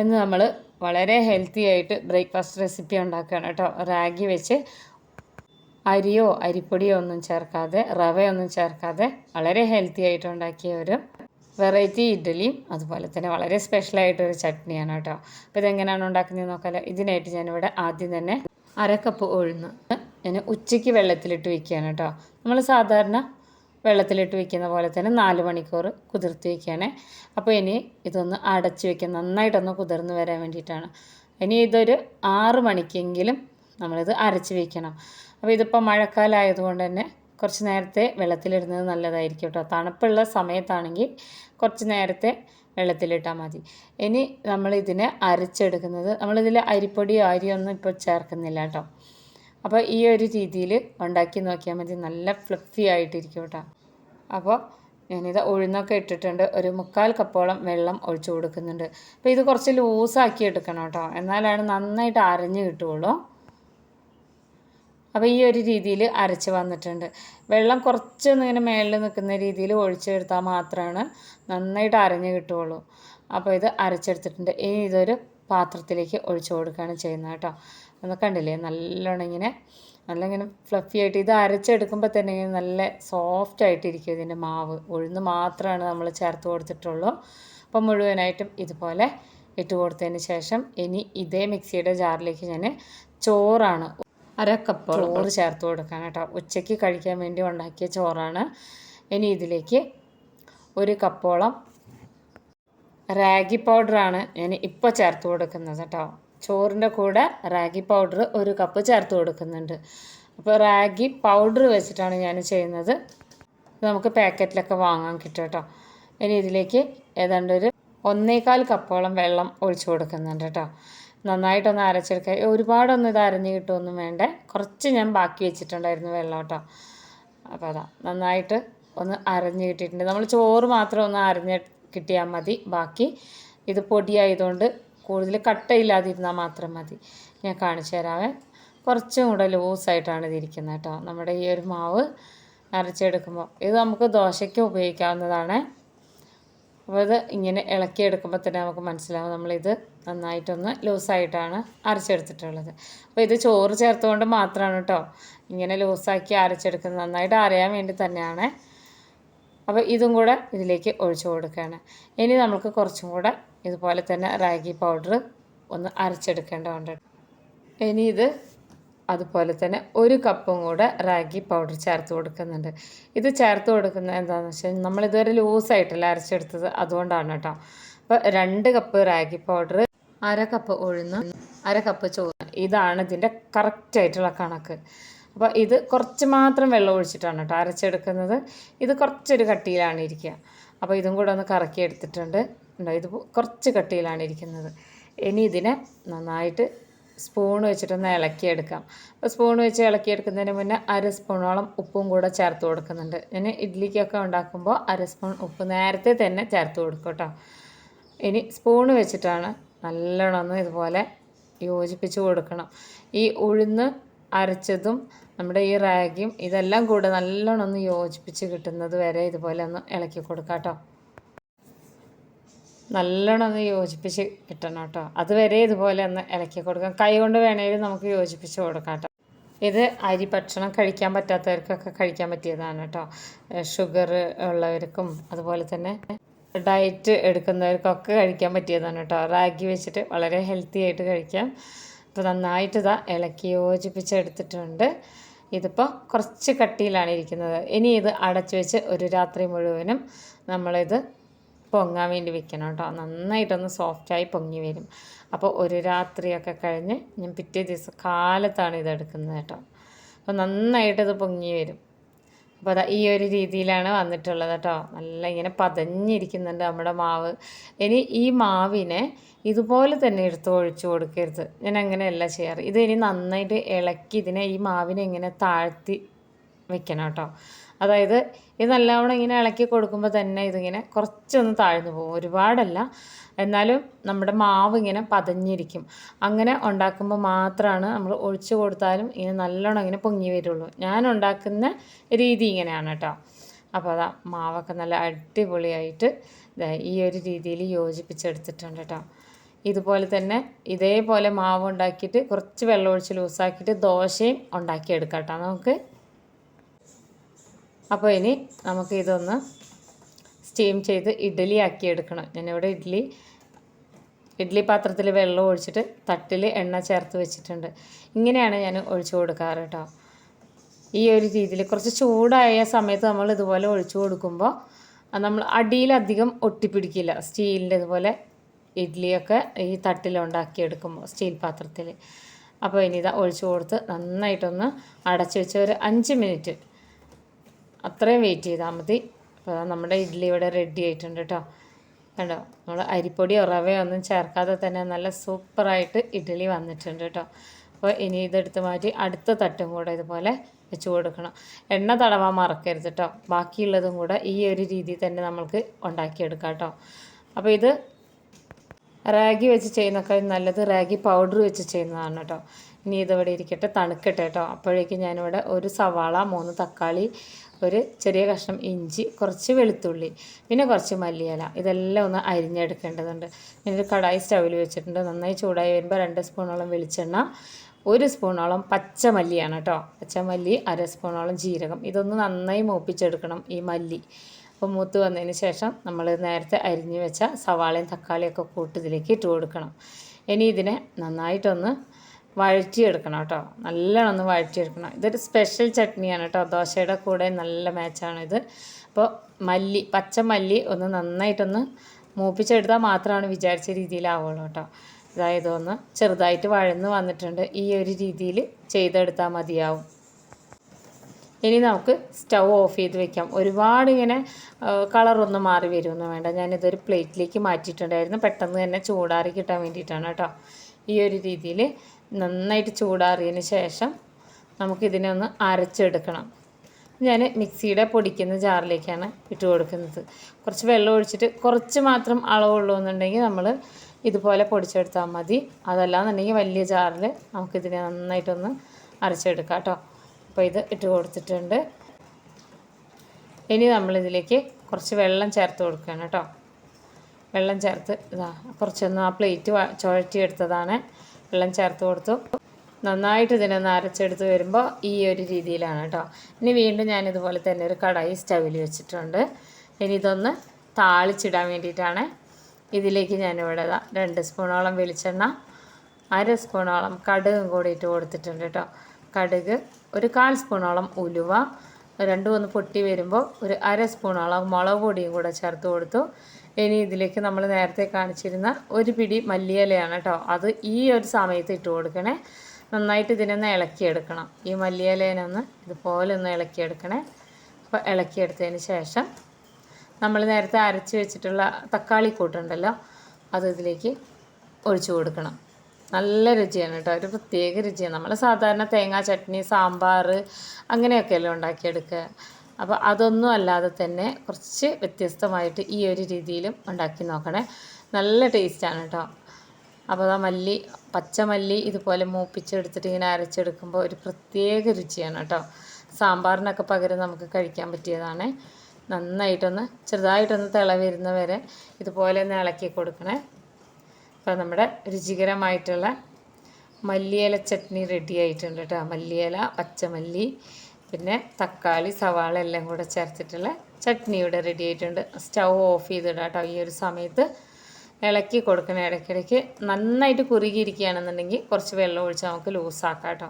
ഇന്ന് നമ്മൾ വളരെ ഹെൽത്തി ആയിട്ട് ബ്രേക്ക്ഫാസ്റ്റ് റെസിപ്പി ഉണ്ടാക്കുകയാണ് കേട്ടോ. റാഗി വെച്ച് അരിയോ അരിപ്പൊടിയോ ഒന്നും ചേർക്കാതെ റവയൊന്നും ചേർക്കാതെ വളരെ ഹെൽത്തി ആയിട്ട് ഉണ്ടാക്കിയ ഒരു വെറൈറ്റി ഇഡ്ഡലിയും അതുപോലെ തന്നെ വളരെ സ്പെഷ്യലായിട്ടൊരു ചട്നിയാണ് കേട്ടോ. അപ്പോൾ ഇതെങ്ങനെയാണ് ഉണ്ടാക്കുന്നത് നോക്കാമല്ലോ ഇതിനായിട്ട് ഞാനിവിടെ ആദ്യം തന്നെ അര കപ്പ് ഉഴുന്ന് ഞാൻ ഉച്ചയ്ക്ക് വെള്ളത്തിലിട്ട് വയ്ക്കുകയാണ് കേട്ടോ. നമ്മൾ സാധാരണ വെള്ളത്തിലിട്ട് വെക്കുന്ന പോലെ തന്നെ നാല് മണിക്കൂർ കുതിർത്ത് വെക്കുകയാണ്. അപ്പോൾ ഇനി ഇതൊന്ന് അടച്ച് വെക്കുക. നന്നായിട്ടൊന്ന് കുതിർന്ന് വരാൻ വേണ്ടിയിട്ടാണ്. ഇനി ഇതൊരു ആറ് മണിക്കെങ്കിലും നമ്മളിത് അരച്ച് വെക്കണം. അപ്പോൾ ഇതിപ്പോൾ മഴക്കാലമായതുകൊണ്ട് തന്നെ കുറച്ച് നേരത്തെ വെള്ളത്തിലിടുന്നത് നല്ലതായിരിക്കും കേട്ടോ. തണുപ്പുള്ള സമയത്താണെങ്കിൽ കുറച്ച് നേരത്തെ വെള്ളത്തിലിട്ടാൽ മതി. ഇനി നമ്മളിതിനെ അരച്ചെടുക്കുന്നത് നമ്മളിതിൽ അരിപ്പൊടിയോ അരിയൊന്നും ഇപ്പോൾ ചേർക്കുന്നില്ല കേട്ടോ. അപ്പോൾ ഈ ഒരു രീതിയിൽ ഉണ്ടാക്കി നോക്കിയാൽ മതി. നല്ല ഫ്ലഫി ആയിട്ടിരിക്കും കേട്ടോ. അപ്പോൾ ഞാനിത് ഉഴുന്നൊക്കെ ഇട്ടിട്ടുണ്ട്. ഒരു മുക്കാൽ കപ്പോളം വെള്ളം ഒഴിച്ചു കൊടുക്കുന്നുണ്ട്. അപ്പോൾ ഇത് കുറച്ച് ലൂസാക്കി എടുക്കണം കേട്ടോ. എന്നാലാണ് നന്നായിട്ട് അരഞ്ഞ് കിട്ടുകയുള്ളൂ. അപ്പോൾ ഈ ഒരു രീതിയിൽ അരച്ച് വന്നിട്ടുണ്ട്. വെള്ളം കുറച്ചൊന്നും ഇങ്ങനെ മേളിൽ നിൽക്കുന്ന രീതിയിൽ ഒഴിച്ചെടുത്താൽ മാത്രമാണ് നന്നായിട്ട് അരഞ്ഞ് കിട്ടുകയുള്ളൂ. അപ്പോൾ ഇത് അരച്ചെടുത്തിട്ടുണ്ട്. ഇനി ഇതൊരു പാത്രത്തിലേക്ക് ഒഴിച്ചു കൊടുക്കുകയാണ് ചെയ്യുന്നത് കേട്ടോ. ഒന്ന് കണ്ടില്ലേ? നല്ലോണം ഇങ്ങനെ നല്ല ഇങ്ങനെ ഫ്ലഫി ആയിട്ട് ഇത് അരച്ചെടുക്കുമ്പോൾ തന്നെ ഇങ്ങനെ നല്ല സോഫ്റ്റ് ആയിട്ടിരിക്കും ഇതിന്റെ മാവ്. ഉഴുന്ന് മാത്രമാണ് നമ്മൾ ചേർത്ത് കൊടുത്തിട്ടുള്ളൂ. അപ്പം മുഴുവനായിട്ടും ഇതുപോലെ ഇട്ട് കൊടുത്തതിന് ശേഷം ഇനി ഇതേ മിക്സിയുടെ ജാറിലേക്ക് ഞാൻ ചോറാണ് അര കപ്പ് ചോറ്. ചേർത്ത് കൊടുക്കാൻ കേട്ടോ. ഉച്ചയ്ക്ക് കഴിക്കാൻ വേണ്ടി ഉണ്ടാക്കിയ ചോറാണ്. ഇനി ഇതിലേക്ക് ഒരു കപ്പോളം റാഗി പൗഡറാണ് ഞാൻ ഇപ്പോൾ ചേർത്ത് കൊടുക്കുന്നത് കേട്ടോ. ചോറിന്റെ കൂടെ റാഗി പൗഡർ ഒരു കപ്പ് ചേർത്ത് കൊടുക്കുന്നുണ്ട്. അപ്പോൾ റാഗി പൗഡർ വെച്ചിട്ടാണ് ഞാൻ ചെയ്യുന്നത്. നമുക്ക് പാക്കറ്റിലൊക്കെ വാങ്ങാൻ കിട്ടും കേട്ടോ. ഇനി ഇതിലേക്ക് ഏതാണ്ട് ഒരു ഒന്നേകാൽ കപ്പോളം വെള്ളം ഒഴിച്ചു കൊടുക്കുന്നുണ്ട് കേട്ടോ. നന്നായിട്ടൊന്ന് അരച്ചെടുക്കുക. ഒരുപാടൊന്നും ഇത് അരഞ്ഞ് കിട്ടുമൊന്നും വേണ്ട. കുറച്ച് ഞാൻ ബാക്കി വെച്ചിട്ടുണ്ടായിരുന്നു വെള്ളം കേട്ടോ. അപ്പോൾ അതാ നന്നായിട്ട് ഒന്ന് അരഞ്ഞ് കിട്ടിയിട്ടുണ്ട്. നമ്മൾ ചോറ് മാത്രം ഒന്ന് അരഞ്ഞ് കിട്ടിയാൽ മതി. ബാക്കി ഇത് പൊടിയായതുകൊണ്ട് കൂടുതൽ കട്ടയില്ലാതിരുന്നാൽ മാത്രം മതി. ഞാൻ കാണിച്ചു തരാവേ. കുറച്ചും കൂടെ ലൂസായിട്ടാണ് ഇതിരിക്കുന്നത് കേട്ടോ. നമ്മുടെ ഈ ഒരു മാവ് അരച്ചെടുക്കുമ്പോൾ ഇത് നമുക്ക് ദോശയ്ക്ക് ഉപയോഗിക്കാവുന്നതാണ്. അപ്പോൾ ഇത് ഇങ്ങനെ ഇളക്കിയെടുക്കുമ്പോൾ തന്നെ നമുക്ക് മനസ്സിലാവും നമ്മളിത് നന്നായിട്ടൊന്ന് ലൂസായിട്ടാണ് അരച്ചെടുത്തിട്ടുള്ളത്. അപ്പോൾ ഇത് ചോറ് ചേർത്തുകൊണ്ട് മാത്രമാണ് കേട്ടോ. ഇങ്ങനെ ലൂസാക്കി അരച്ചെടുക്കുന്നത് നന്നായിട്ട് അറിയാൻ വേണ്ടി തന്നെയാണ്. അപ്പോൾ ഇതും കൂടെ ഇതിലേക്ക് ഒഴിച്ചു കൊടുക്കുകയാണ്. ഇനി നമുക്ക് കുറച്ചും കൂടെ ഇതുപോലെ തന്നെ റാഗി പൗഡർ ഒന്ന് അരച്ചെടുക്കേണ്ടതുണ്ട്. ഇനി ഇത് അതുപോലെ തന്നെ ഒരു കപ്പും കൂടെ റാഗി പൗഡർ ചേർത്ത് കൊടുക്കുന്നുണ്ട്. ഇത് ചേർത്ത് കൊടുക്കുന്നത് എന്താണെന്ന് വെച്ചാൽ നമ്മളിതുവരെ ലൂസായിട്ടല്ല അരച്ചെടുത്തത് അതുകൊണ്ടാണ് കേട്ടോ. അപ്പോൾ രണ്ട് കപ്പ് റാഗി പൗഡർ അര കപ്പ് ഉഴുന്ന് അര കപ്പ് ചോറ്. ഇതാണ് ഇതിന്റെ കറക്റ്റായിട്ടുള്ള കണക്ക്. അപ്പോൾ ഇത് കുറച്ച് മാത്രം വെള്ളം ഒഴിച്ചിട്ടാണ് കേട്ടോ അരച്ചെടുക്കുന്നത്. ഇത് കുറച്ചൊരു കട്ടിയിലാണ് ഇരിക്കുക. അപ്പോൾ ഇതും കൂടെ ഒന്ന് കറക്കി എടുത്തിട്ടുണ്ട്. ഉണ്ടോ? ഇത് കുറച്ച് കട്ടിയിലാണ് ഇരിക്കുന്നത്. ഇനി ഇതിനെ നന്നായിട്ട് സ്പൂൺ വെച്ചിട്ടൊന്ന് ഇളക്കിയെടുക്കാം. അപ്പോൾ സ്പൂൺ വെച്ച് ഇളക്കിയെടുക്കുന്നതിന് മുന്നേ അര സ്പൂണോളം ഉപ്പും കൂടെ ചേർത്ത് കൊടുക്കുന്നുണ്ട്. ഞാൻ ഇഡ്ഡലിക്കൊക്കെ ഉണ്ടാക്കുമ്പോൾ അര സ്പൂൺ ഉപ്പ് നേരത്തെ തന്നെ ചേർത്ത് കൊടുക്കും കേട്ടോ. ഇനി സ്പൂൺ വെച്ചിട്ടാണ് നല്ലോണം ഇതുപോലെ യോജിപ്പിച്ച് കൊടുക്കണം. ഈ ഉഴുന്ന് അരച്ചതും നമ്മുടെ ഈ റാഗിയും ഇതെല്ലാം കൂടെ നല്ലോണം ഒന്ന് യോജിപ്പിച്ച് കിട്ടുന്നത് വരെ ഇതുപോലെ ഒന്ന് ഇളക്കി കൊടുക്കാം കേട്ടോ. നല്ലോണം ഒന്ന് യോജിപ്പിച്ച് കിട്ടണം കേട്ടോ. അതുവരെ ഇതുപോലെ ഒന്ന് ഇളക്കി കൊടുക്കാം. കൈ കൊണ്ട് വേണമെങ്കിലും നമുക്ക് യോജിപ്പിച്ച് കൊടുക്കാം കേട്ടോ. ഇത് അരി ഭക്ഷണം കഴിക്കാൻ പറ്റാത്തവർക്കൊക്കെ കഴിക്കാൻ പറ്റിയതാണ് കേട്ടോ. ഷുഗർ ഉള്ളവർക്കും അതുപോലെ തന്നെ ഡയറ്റ് എടുക്കുന്നവർക്കൊക്കെ കഴിക്കാൻ പറ്റിയതാണ് കേട്ടോ. റാഗി വെച്ചിട്ട് വളരെ ഹെൽത്തി ആയിട്ട് കഴിക്കാം. അപ്പോൾ നന്നായിട്ട് ഇതാ ഇളക്കി യോജിപ്പിച്ചെടുത്തിട്ടുണ്ട് ഇതിപ്പോൾ കുറച്ച് കട്ടിയിലാണ് ഇരിക്കുന്നത്. ഇനി ഇത് അടച്ചു വെച്ച് ഒരു രാത്രി മുഴുവനും നമ്മളിത് പൊങ്ങാൻ വേണ്ടി വെക്കണം കേട്ടോ. നന്നായിട്ടൊന്ന് സോഫ്റ്റായി പൊങ്ങി വരും. അപ്പോൾ ഒരു രാത്രിയൊക്കെ കഴിഞ്ഞ് ഞാൻ പിറ്റേ ദിവസം കാലത്താണ് ഇത് എടുക്കുന്നത് കേട്ടോ. അപ്പോൾ നന്നായിട്ട് ഇത് പൊങ്ങി വരും. അപ്പോൾ അതാ ഈ ഒരു രീതിയിലാണ് വന്നിട്ടുള്ളത് കേട്ടോ. നല്ല ഇങ്ങനെ പതഞ്ഞിരിക്കുന്നുണ്ട് നമ്മുടെ മാവ്. ഇനി ഈ മാവിനെ ഇതുപോലെ തന്നെ എടുത്ത് ഒഴിച്ചു കൊടുക്കരുത്. ഞാൻ അങ്ങനെയല്ല ചെയ്യാറ്. ഇത് ഇനി നന്നായിട്ട് ഇളക്കി ഇതിനെ ഈ മാവിനെ ഇങ്ങനെ താഴ്ത്തി വെക്കണം കേട്ടോ. അതായത് ഇത് നല്ലവണ്ണം ഇങ്ങനെ ഇളക്കി കൊടുക്കുമ്പോൾ തന്നെ ഇതിങ്ങനെ കുറച്ചൊന്ന് താഴ്ന്നു പോകും. ഒരുപാടല്ല. എന്നാലും നമ്മുടെ മാവ് ഇങ്ങനെ പതഞ്ഞിരിക്കും. അങ്ങനെ ഉണ്ടാക്കുമ്പോൾ മാത്രമാണ് നമ്മൾ ഒഴിച്ചു കൊടുത്താലും ഇങ്ങനെ നല്ലോണം ഇങ്ങനെ പൊങ്ങി വരുള്ളൂ. ഞാൻ ഉണ്ടാക്കുന്ന രീതി ഇങ്ങനെയാണ് കേട്ടോ അപ്പോൾ അതാ മാവൊക്കെ നല്ല അടിപൊളിയായിട്ട് ഈ ഒരു രീതിയിൽ യോജിപ്പിച്ചെടുത്തിട്ടുണ്ട് കേട്ടോ ഇതുപോലെ തന്നെ ഇതേപോലെ മാവ് ഉണ്ടാക്കിയിട്ട് കുറച്ച് വെള്ളം ഒഴിച്ച് ലൂസാക്കിയിട്ട് ദോശയും ഉണ്ടാക്കിയെടുക്കാം കേട്ടോ നമുക്ക് അപ്പോൾ ഇനി നമുക്ക് ഇതൊന്ന് സ്റ്റീം ചെയ്ത് ഇഡ്ഡലി ആക്കി എടുക്കണം ഞാനിവിടെ ഇഡ്ഡലി ഇഡ്ഡലി പാത്രത്തിൽ വെള്ളം ഒഴിച്ചിട്ട് തട്ടിൽ എണ്ണ ചേർത്ത് വെച്ചിട്ടുണ്ട്. ഇങ്ങനെയാണ് ഞാൻ ഒഴിച്ചു കൊടുക്കാറ് കേട്ടോ. ഈ ഒരു രീതിയിൽ കുറച്ച് ചൂടായ സമയത്ത് നമ്മൾ ഇതുപോലെ ഒഴിച്ചു കൊടുക്കുമ്പോൾ നമ്മൾ അടിയിലധികം ഒട്ടിപ്പിടിക്കില്ല. സ്റ്റീലിന്റെ ഇതുപോലെ ഇഡ്ഡലിയൊക്കെ ഈ തട്ടിലുണ്ടാക്കിയെടുക്കുമ്പോൾ സ്റ്റീൽ പാത്രത്തിൽ. അപ്പോൾ ഇനി ഇതാ ഒഴിച്ചു കൊടുത്ത് നന്നായിട്ടൊന്ന് അടച്ചു വെച്ച് ഒരു അഞ്ച് മിനിറ്റ് അത്രയും വെയിറ്റ് ചെയ്താൽ മതി. അപ്പോൾ നമ്മുടെ ഇഡ്ഡലി ഇവിടെ റെഡി ആയിട്ടുണ്ട് കേട്ടോ കണ്ടോ? നമ്മൾ അരിപ്പൊടിയോ റവയോ ഒന്നും ചേർക്കാതെ തന്നെ നല്ല സൂപ്പറായിട്ട് ഇഡ്ഡലി വന്നിട്ടുണ്ട് കേട്ടോ അപ്പോൾ ഇനി ഇതെടുത്ത് മാറ്റി അടുത്ത തട്ടും കൂടെ ഇതുപോലെ വെച്ച് കൊടുക്കണം. എണ്ണ തടവാൻ മറക്കരുത് കേട്ടോ ബാക്കിയുള്ളതും കൂടെ ഈ ഒരു രീതിയിൽ തന്നെ നമ്മൾക്ക് ഉണ്ടാക്കിയെടുക്കാം കേട്ടോ അപ്പോൾ ഇത് റാഗി വെച്ച് ചെയ്യുന്നൊക്കെ നല്ലത് റാഗി പൗഡർ വെച്ച് ചെയ്യുന്നതാണ് കേട്ടോ ഇനി ഇതിവിടെ ഇരിക്കട്ടെ തണുക്കട്ടെ കേട്ടോ അപ്പോഴേക്കും ഞാനിവിടെ ഒരു സവാള മൂന്ന് തക്കാളി ഒരു ചെറിയ കഷ്ണം ഇഞ്ചി കുറച്ച് വെളുത്തുള്ളി പിന്നെ കുറച്ച് മല്ലിയില. ഇതെല്ലാം ഒന്ന് അരിഞ്ഞെടുക്കേണ്ടതുണ്ട്. ഞാനൊരു കടായി സ്റ്റൗവിൽ വെച്ചിട്ടുണ്ട്. നന്നായി ചൂടായി വരുമ്പോൾ രണ്ട് സ്പൂണോളം വെളിച്ചെണ്ണ ഒരു സ്പൂണോളം പച്ചമല്ലിയാണ് കേട്ടോ. പച്ചമല്ലി അര സ്പൂണോളം ജീരകം. ഇതൊന്ന് നന്നായി മൂപ്പിച്ചെടുക്കണം ഈ മല്ലി. അപ്പോൾ മൂത്ത് വന്നതിന് ശേഷം നമ്മൾ നേരത്തെ അരിഞ്ഞു വെച്ച സവാളയും തക്കാളിയൊക്കെ കൂട്ടിതിലേക്ക് ഇട്ട് കൊടുക്കണം. ഇനി ഇതിനെ നന്നായിട്ടൊന്ന് വഴറ്റിയെടുക്കണം കേട്ടോ. നല്ലോണം ഒന്ന് വഴറ്റിയെടുക്കണം. ഇതൊരു സ്പെഷ്യൽ ചട്നിയാണ് കേട്ടോ. ദോശയുടെ കൂടെ നല്ല മാച്ചാണ് ഇത്. അപ്പോൾ മല്ലി പച്ചമല്ലി ഒന്ന് നന്നായിട്ടൊന്ന് മൂപ്പിച്ചെടുത്താൽ മാത്രമാണ് വിചാരിച്ച രീതിയിലാവുള്ളൂ കേട്ടോ. അതായത് ഒന്ന് ചെറുതായിട്ട് വഴന്ന് വന്നിട്ടുണ്ട്. ഈ ഒരു രീതിയിൽ ചെയ്തെടുത്താൽ മതിയാവും. ഇനി നമുക്ക് സ്റ്റൗ ഓഫ് ചെയ്ത് വെക്കാം. ഒരുപാട് ഇങ്ങനെ കളറൊന്നും മാറി വരുമെന്ന് വേണ്ട. ഞാനിതൊരു പ്ലേറ്റിലേക്ക് മാറ്റിയിട്ടുണ്ടായിരുന്നു. പെട്ടെന്ന് തന്നെ ചൂടാറി കിട്ടാൻ വേണ്ടിയിട്ടാണ് കേട്ടോ. ഈ ഒരു രീതിയിൽ നന്നായിട്ട് ചൂടാറിയതിന് ശേഷം നമുക്കിതിനെ ഒന്ന് അരച്ചെടുക്കണം. ഞാൻ മിക്സിയുടെ പൊടിക്കുന്ന ജാറിലേക്കാണ് ഇട്ട് കൊടുക്കുന്നത്. കുറച്ച് വെള്ളം ഒഴിച്ചിട്ട് കുറച്ച് മാത്രം അളവുള്ളൂ എന്നുണ്ടെങ്കിൽ നമ്മൾ ഇതുപോലെ പൊടിച്ചെടുത്താൽ മതി. അതല്ലാന്നുണ്ടെങ്കിൽ വലിയ ജാറിൽ നമുക്കിതിനെ നന്നായിട്ടൊന്ന് അരച്ചെടുക്കാം കേട്ടോ. അപ്പോൾ ഇത് ഇട്ട് കൊടുത്തിട്ടുണ്ട്. ഇനി നമ്മളിതിലേക്ക് കുറച്ച് വെള്ളം ചേർത്ത് കൊടുക്കുകയാണ് കേട്ടോ. വെള്ളം ചേർത്ത് ഇതാ കുറച്ചൊന്ന് ആ പ്ലേറ്റ് ചുഴറ്റിയെടുത്തതാണ്. വെള്ളം ചേർത്ത് കൊടുത്തു. നന്നായിട്ട് ഇതിനൊന്ന് അരച്ചെടുത്ത് വരുമ്പോൾ ഈ ഒരു രീതിയിലാണ് കേട്ടോ ഇനി വീണ്ടും ഞാൻ ഇതുപോലെ തന്നെ ഒരു കടായി സ്റ്റവിൽ വെച്ചിട്ടുണ്ട്. ഇനി ഇതൊന്ന് താളിച്ചിടാൻ വേണ്ടിയിട്ടാണ് ഇതിലേക്ക് ഞാനിവിടെ രണ്ട് സ്പൂണോളം വെളിച്ചെണ്ണ അര സ്പൂണോളം കടുകും കൂടി ഇട്ട് കൊടുത്തിട്ടുണ്ട് കേട്ടോ കടുക് ഒരു കാൽ സ്പൂണോളം ഉലുവ രണ്ടും ഒന്ന് പൊട്ടി വരുമ്പോൾ ഒരു അര സ്പൂണോളം മുളക് പൊടിയും കൂടെ ചേർത്ത് കൊടുത്തു. ഇനി ഇതിലേക്ക് നമ്മൾ നേരത്തെ കാണിച്ചിരുന്ന ഒരു പിടി മല്ലിയിലയാണ് കേട്ടോ. അത് ഈ ഒരു സമയത്ത് ഇട്ട് കൊടുക്കണേ. നന്നായിട്ട് ഇതിനൊന്ന് ഇളക്കിയെടുക്കണം. ഈ മല്ലിയിലേനൊന്ന് ഇതുപോലെ ഒന്ന് ഇളക്കിയെടുക്കണേ. അപ്പോൾ ഇളക്കിയെടുത്തതിന് ശേഷം നമ്മൾ നേരത്തെ അരച്ച് വെച്ചിട്ടുള്ള തക്കാളി കൂട്ടുണ്ടല്ലോ അത് ഇതിലേക്ക് ഒഴിച്ചു കൊടുക്കണം. നല്ല രുചിയാണ് കേട്ടോ. ഒരു പ്രത്യേക രുചിയാണ്. നമ്മൾ സാധാരണ തേങ്ങാ ചട്നി സാമ്പാർ അങ്ങനെയൊക്കെയല്ലേ ഉണ്ടാക്കിയെടുക്കുക. അപ്പോൾ അതൊന്നും അല്ലാതെ തന്നെ കുറച്ച് വ്യത്യസ്തമായിട്ട് ഈ ഒരു രീതിയിലും ഉണ്ടാക്കി നോക്കണേ. നല്ല ടേസ്റ്റാണ് കേട്ടോ അപ്പോൾ ആ മല്ലി പച്ചമല്ലി ഇതുപോലെ മൂപ്പിച്ചെടുത്തിട്ട് ഇങ്ങനെ അരച്ചെടുക്കുമ്പോൾ ഒരു പ്രത്യേക രുചിയാണ് കേട്ടോ സാമ്പാറിനൊക്കെ പകരം നമുക്ക് കഴിക്കാൻ പറ്റിയതാണ്. നന്നായിട്ടൊന്ന് ചെറുതായിട്ടൊന്ന് തിള വരുന്ന വരെ ഇതുപോലെ ഒന്ന് ഇളക്കി കൊടുക്കണേ. അപ്പോൾ നമ്മുടെ രുചികരമായിട്ടുള്ള മല്ലിയില ചട്നി റെഡി ആയിട്ടുണ്ട് കേട്ടോ മല്ലിയില പച്ചമല്ലി പിന്നെ തക്കാളി സവാള എല്ലാം കൂടെ ചേർത്തിട്ടുള്ള ചട്നി ഇവിടെ റെഡി ആയിട്ടുണ്ട്. സ്റ്റൗ ഓഫ് ചെയ്തിടാം കേട്ടോ ഈ ഒരു സമയത്ത്. ഇളക്കി കൊടുക്കണം ഇടയ്ക്കിടയ്ക്ക്. നന്നായിട്ട് കുറുകിയിരിക്കുകയാണെന്നുണ്ടെങ്കിൽ കുറച്ച് വെള്ളം ഒഴിച്ച് നമുക്ക് ലൂസാക്കാം കേട്ടോ.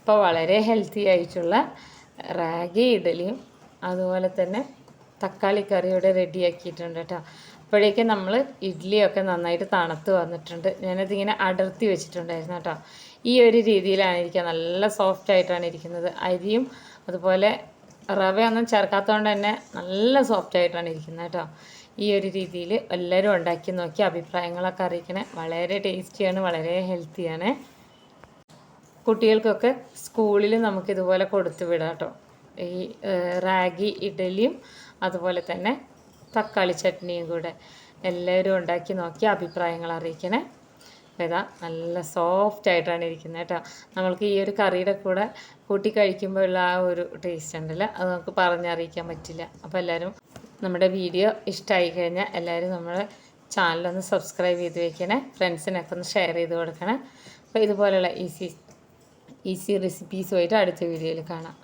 ഇപ്പോൾ വളരെ ഹെൽത്തി ആയിട്ടുള്ള റാഗി ഇഡലിയും അതുപോലെ തന്നെ തക്കാളി കറി ഇവിടെ റെഡിയാക്കിയിട്ടുണ്ട് കേട്ടോ. അപ്പോഴേക്കും നമ്മൾ ഇഡ്ഡലിയൊക്കെ നന്നായിട്ട് തണുത്ത് വന്നിട്ടുണ്ട്. ഞാനതിങ്ങനെ അടർത്തി വെച്ചിട്ടുണ്ടായിരുന്നു കേട്ടോ. ഈ ഒരു രീതിയിലാണ് ഇരിക്കുക. നല്ല സോഫ്റ്റ് ആയിട്ടാണ് ഇരിക്കുന്നത്. അരിയും അതുപോലെ റവയൊന്നും ചേർക്കാത്തതുകൊണ്ട് തന്നെ നല്ല സോഫ്റ്റ് ആയിട്ടാണ് ഇരിക്കുന്നത് കേട്ടോ. ഈ ഒരു രീതിയിൽ എല്ലാവരും ഉണ്ടാക്കി നോക്കി അഭിപ്രായങ്ങളൊക്കെ അറിയിക്കണേ. വളരെ ടേസ്റ്റിയാണ് വളരെ ഹെൽത്തിയാണ് കുട്ടികൾക്കൊക്കെ സ്കൂളിൽ നമുക്കിതുപോലെ കൊടുത്തു വിടാം കേട്ടോ. ഈ റാഗി ഇഡലിയും അതുപോലെ തന്നെ തക്കാളി ചട്നിയും കൂടെ എല്ലാവരും ഉണ്ടാക്കി നോക്കി അഭിപ്രായങ്ങൾ അറിയിക്കണേ. ഇതാ നല്ല സോഫ്റ്റ് ആയിട്ടാണ് ഇരിക്കുന്നത് കേട്ടോ. നമ്മൾക്ക് ഈ ഒരു കറിയുടെ കൂടെ കൂട്ടി കഴിക്കുമ്പോഴുള്ള ആ ഒരു ടേസ്റ്റ് ഉണ്ടല്ലോ. അത് നമുക്ക് പറഞ്ഞറിയിക്കാൻ പറ്റില്ല. അപ്പോൾ എല്ലാവരും നമ്മുടെ വീഡിയോ ഇഷ്ടമായി കഴിഞ്ഞാൽ എല്ലാവരും നമ്മുടെ ചാനലൊന്ന് സബ്സ്ക്രൈബ് ചെയ്ത് വെക്കണേ. ഫ്രണ്ട്സിനൊക്കെ ഒന്ന് ഷെയർ ചെയ്ത് കൊടുക്കണേ. അപ്പോൾ ഇതുപോലെയുള്ള ഈസി ഈസി റെസിപ്പീസുമായിട്ട് അടുത്ത വീഡിയോയിൽ കാണാം.